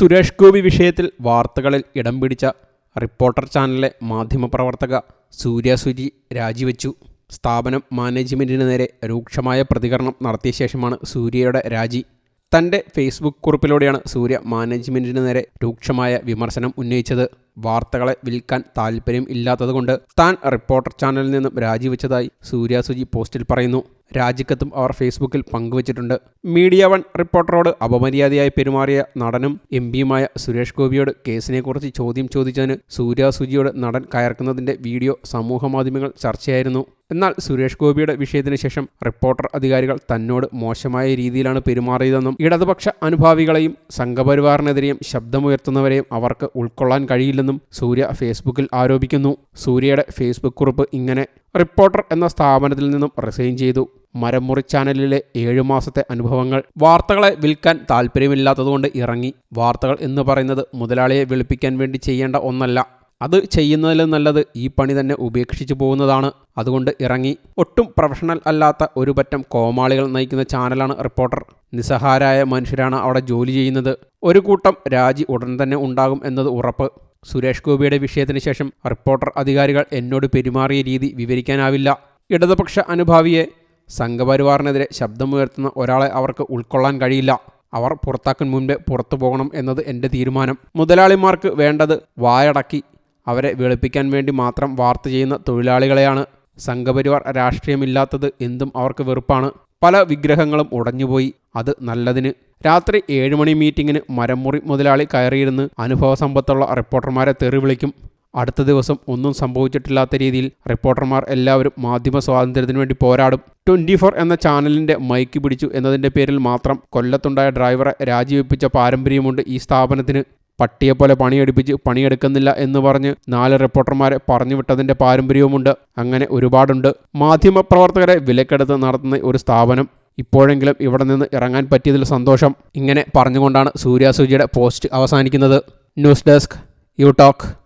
സുരേഷ് ഗോപി വിഷയത്തിൽ വാർത്തകളിൽ ഇടം പിടിച്ച റിപ്പോർട്ടർ ചാനലിലെ മാധ്യമപ്രവർത്തക സൂര്യ സുജി രാജിവെച്ചു. സ്ഥാപനം മാനേജ്മെന്റിന് നേരെ രൂക്ഷമായ പ്രതികരണം നടത്തിയ ശേഷമാണ് സൂര്യയുടെ രാജി. തന്റെ ഫേസ്ബുക്ക് കുറിപ്പിലൂടെയാണ് സൂര്യ മാനേജ്മെന്റിന് നേരെ രൂക്ഷമായ വിമർശനം ഉന്നയിച്ചത്. വാർത്തകളെ വിൽക്കാൻ താല്പര്യം ഇല്ലാത്തതുകൊണ്ട് താൻ റിപ്പോർട്ടർ ചാനലിൽ നിന്നും രാജിവെച്ചതായി സൂര്യ സുജി പോസ്റ്റിൽ പറയുന്നു. രാജിക്കത്തും അവർ ഫേസ്ബുക്കിൽ പങ്കുവച്ചിട്ടുണ്ട്. മീഡിയ വൺ റിപ്പോർട്ടറോട് അപമര്യാദയായി പെരുമാറിയ നടനും എം പിയുമായ സുരേഷ് ഗോപിയോട് കേസിനെക്കുറിച്ച് ചോദ്യം ചോദിച്ചതിന് സൂര്യ സുജിയോട് നടൻ കയർക്കുന്നതിന്റെ വീഡിയോ സമൂഹമാധ്യമങ്ങൾ ചർച്ചയായിരുന്നു. എന്നാൽ സുരേഷ് ഗോപിയുടെ വിഷയത്തിന് ശേഷം റിപ്പോർട്ടർ അധികാരികൾ തന്നോട് മോശമായ രീതിയിലാണ് പെരുമാറിയതെന്നും ഇടതുപക്ഷ അനുഭാവികളെയും സംഘപരിവാറിനെതിരെയും ശബ്ദമുയർത്തുന്നവരെയും അവർക്ക് ഉൾക്കൊള്ളാൻ കഴിയില്ലെന്നും സൂര്യ ഫേസ്ബുക്കിൽ ആരോപിക്കുന്നു. സൂര്യയുടെ ഫേസ്ബുക്ക് കുറിപ്പ് ഇങ്ങനെ റിപ്പോർട്ടർ എന്ന സ്ഥാപനത്തിൽ നിന്നും റിസൈൻ ചെയ്തു. മരമുറി ചാനലിലെ ഏഴു മാസത്തെ അനുഭവങ്ങൾ വാർത്തകളെ വിൽക്കാൻ താല്പര്യമില്ലാത്തതുകൊണ്ട് ഇറങ്ങി. വാർത്തകൾ എന്ന് പറയുന്നത് മുതലാളിയെ വിളിപ്പിക്കാൻ വേണ്ടി ചെയ്യേണ്ട ഒന്നല്ല. അത് ചെയ്യുന്നതിലും നല്ലത് ഈ പണി തന്നെ ഉപേക്ഷിച്ചു പോകുന്നതാണ്. അതുകൊണ്ട് ഇറങ്ങി. ഒട്ടും പ്രൊഫഷണൽ അല്ലാത്ത ഒരു പറ്റം കോമാളികൾ നയിക്കുന്ന ചാനലാണ് റിപ്പോർട്ടർ നിസ്സഹാരായ മനുഷ്യരാണ് അവിടെ ജോലി ചെയ്യുന്നത്. ഒരു കൂട്ടം രാജി ഉടൻ തന്നെ ഉണ്ടാകും എന്നത് ഉറപ്പ്. സുരേഷ് ഗോപിയുടെ വിഷയത്തിന് ശേഷം റിപ്പോർട്ടർ അധികാരികൾ എന്നോട് പെരുമാറിയ രീതി വിവരിക്കാനാവില്ല. ഇടതുപക്ഷ അനുഭാവിയെ സംഘപരിവാറിനെതിരെ ശബ്ദമുയർത്തുന്ന ഒരാളെ അവർക്ക് ഉൾക്കൊള്ളാൻ കഴിയില്ല. അവർ പുറത്താക്കാൻ മുൻപേ പുറത്തു പോകണം എന്നത് എന്റെ തീരുമാനം. മുതലാളിമാർക്ക് വേണ്ടത് വായടക്കി അവരെ വെളുപ്പിക്കാൻ വേണ്ടി മാത്രം വാർത്ത ചെയ്യുന്ന തൊഴിലാളികളെയാണ്. സംഘപരിവാർ രാഷ്ട്രീയമില്ലാത്തത് എന്തും അവർക്ക് വെറുപ്പാണ്. പല വിഗ്രഹങ്ങളും ഉടഞ്ഞുപോയി. അത് നല്ലതിന്. രാത്രി ഏഴ് മണി മീറ്റിങ്ങിന് മരമുറി മുതലാളി കയറിയിരുന്ന് അനുഭവ സമ്പത്തുള്ള റിപ്പോർട്ടർമാരെ തെറി വിളിക്കും. അടുത്ത ദിവസം ഒന്നും സംഭവിച്ചിട്ടില്ലാത്ത രീതിയിൽ റിപ്പോർട്ടർമാർ എല്ലാവരും മാധ്യമ സ്വാതന്ത്ര്യത്തിന് വേണ്ടി പോരാടും. ട്വന്റി ഫോർ എന്ന ചാനലിന്റെ മൈക്ക് പിടിച്ചു എന്നതിന്റെ പേരിൽ മാത്രം കൊല്ലത്തുണ്ടായ ഡ്രൈവറെ രാജിവെപ്പിച്ച പാരമ്പര്യമുണ്ട് ഈ സ്ഥാപനത്തിന്. പട്ടിയെപ്പോലെ പണിയെടുപ്പിച്ച് പണിയെടുക്കുന്നില്ല എന്ന് പറഞ്ഞ് നാല് റിപ്പോർട്ടർമാരെ പറഞ്ഞു വിട്ടതിന്റെ പാരമ്പര്യവുമുണ്ട്. അങ്ങനെ ഒരുപാടുണ്ട്. മാധ്യമപ്രവർത്തകരെ വിലക്കെടുത്ത് നടത്തുന്ന ഒരു സ്ഥാപനം ഇപ്പോഴെങ്കിലും ഇവിടെ നിന്ന് ഇറങ്ങാൻ പറ്റിയതിൽ സന്തോഷം. ഇങ്ങനെ പറഞ്ഞുകൊണ്ടാണ് സൂര്യ സൂചിയുടെ പോസ്റ്റ് അവസാനിക്കുന്നത്. News desk you talk